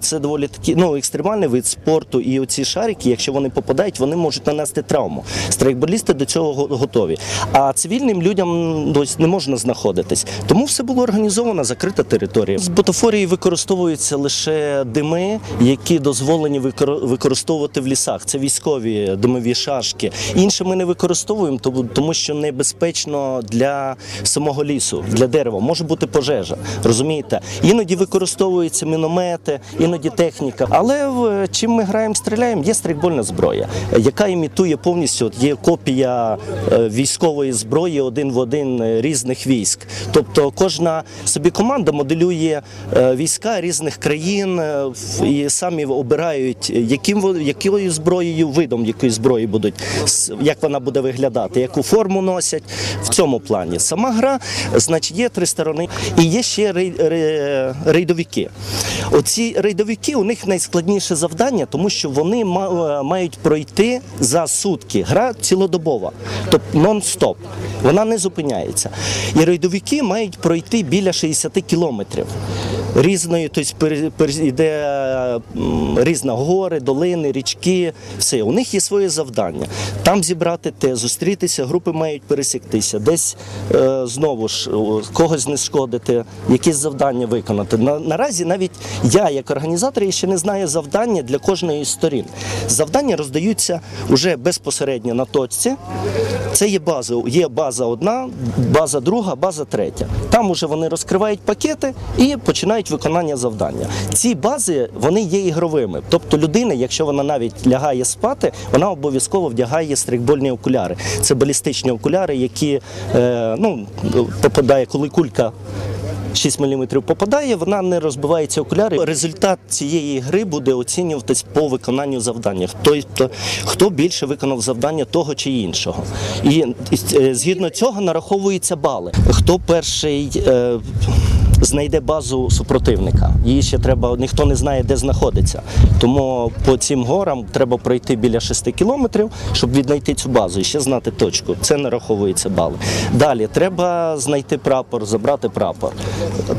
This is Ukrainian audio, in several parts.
Це доволі такі ну екстремальний вид спорту, і оці шарики, якщо вони попадають, вони можуть нанести травму. Страйкболісти до цього го- готові. А цивільним людям дось не можна знаходитись. Тому все було організовано, закрита територія. З бутафорії використовуються лише дими, які дозволені викор- використовувати в лісах. Це військові димові шашки. Інше ми не використовуємо, тому що небезпечно для самого лісу, для дерева. Може бути пожежа. Розумієте? Іноді використовуються міномети, іноді техніка. Але чим ми граємо, стріляємо, є стрейкбольна зброя, яка імітує повністю. От є копія е, військової зброї один в один е, різних військ. Тобто кожна собі команда моделює е, війська різних країн і самі обирають, яким якою зброєю, видом якої зброї будуть, як вона буде виглядати, яку форму носять в цьому плані. Сама гра, значить, є три сторони, і є ще рейдовики. Оці рейдовики у них найскладніше завдання, тому що вони е, мають пройти за сутки. Гра цілодобова, тобто нон-стоп. Вона не зупиняється. І рейдовики мають пройти біля 60 кілометрів. Різної, тобто йде різна гори, долини, річки. Все, у них є своє завдання. Там зібрати те, зустрітися, групи мають пересіктися, десь е, знову ж когось знешкодити, якісь завдання виконати. На, наразі навіть я, як організатор, ще не знаю завдання для кожної з сторін. Завдання роздаються вже безпосередньо на точці. Це є база. Є база одна, база друга, база третя. Там уже вони розкривають пакети і починають виконання завдання. Ці бази вони є ігровими. Тобто людина, якщо вона навіть лягає спати, вона обов'язково вдягає стрейкбольні окуляри. Це балістичні окуляри, які е, ну, попадає, коли кулька 6 мм попадає, вона не розбивається окуляри. Результат цієї гри буде оцінюватись по виконанню завдання. Тобто, хто більше виконав завдання того чи іншого. І е, згідно цього нараховуються бали. Хто перший. е, Знайде базу супротивника. Її ще треба, ніхто не знає, де знаходиться. Тому по цим горам треба пройти біля 6 кілометрів, щоб віднайти цю базу і ще знати точку. Це нараховується бали. Далі треба знайти прапор, забрати прапор.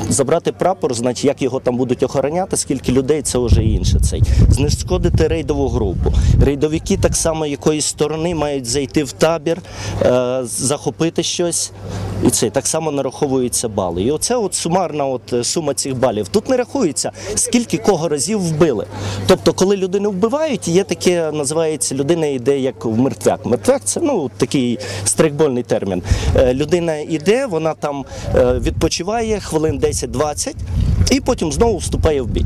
Забрати прапор, значить, як його там будуть охороняти, скільки людей, це вже інше. Цей знешкодити рейдову групу. Рейдовики так само якоїсь сторони мають зайти в табір, е, захопити щось. І це так само нараховуються бали. І оце от сумарна от е, сума цих балів. Тут не рахується, скільки кого разів вбили. Тобто, коли людину вбивають, є таке, називається людина йде як в мертвяк. Мертвяк це ну такий стрейкбольний термін. Е, Людина йде, вона там е, відпочиває хвилин 10-20 і потім знову вступає в бій.